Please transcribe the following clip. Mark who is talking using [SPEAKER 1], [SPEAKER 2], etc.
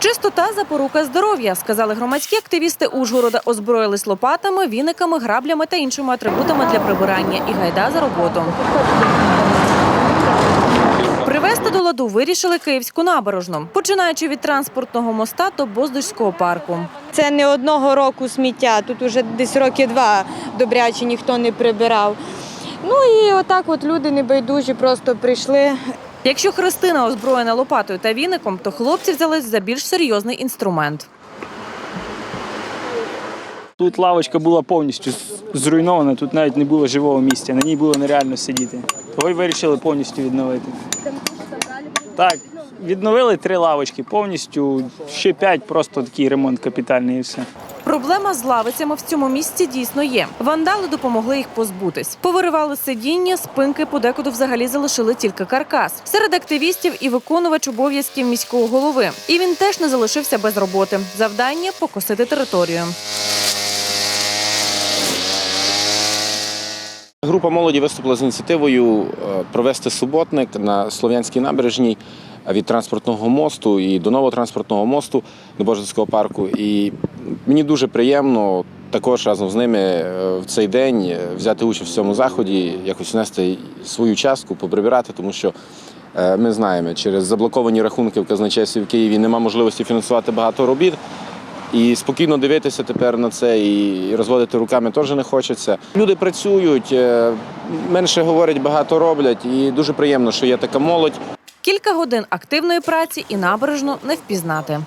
[SPEAKER 1] Чистота запорука здоров'я, сказали громадські активісти Ужгорода. Озброїлись лопатами, віниками, граблями та іншими атрибутами для прибирання. І гайда за роботу. Привести до ладу вирішили Київську набережну, починаючи від транспортного моста до Боздужського парку.
[SPEAKER 2] Це не одного року сміття, тут уже десь роки два добряче ніхто не прибирав. Ну і отак от люди небайдужі просто прийшли.
[SPEAKER 1] Якщо Христина озброєна лопатою та віником, то хлопці взялись за більш серйозний інструмент.
[SPEAKER 3] Тут лавочка була повністю зруйнована, тут навіть не було живого місця, на ній було нереально сидіти. Того й вирішили повністю відновити. Так, відновили три лавочки повністю, ще п'ять, просто такий ремонт капітальний і все.
[SPEAKER 1] Проблема з лавицями в цьому місці дійсно є. Вандали допомогли їх позбутись. Повиривали сидіння, спинки, подекуди взагалі залишили тільки каркас. Серед активістів і виконувач обов'язків міського голови. І він теж не залишився без роботи. Завдання покосити територію.
[SPEAKER 4] Група молоді виступила з ініціативою е, провести суботник на Слов'янській набережній від транспортного мосту і до нового транспортного мосту до Божицького парку. І мені дуже приємно також разом з ними е, в цей день взяти участь в цьому заході, якось внести свою частку, поприбирати, тому що. е, Ми знаємо, через заблоковані рахунки в казначействі в Києві нема можливості фінансувати багато робіт. І спокійно дивитися тепер на це і розводити руками теж не хочеться. Люди працюють, е, менше говорять, багато роблять, і дуже приємно, що є така молодь.
[SPEAKER 1] Кілька годин активної праці і набережну не впізнати.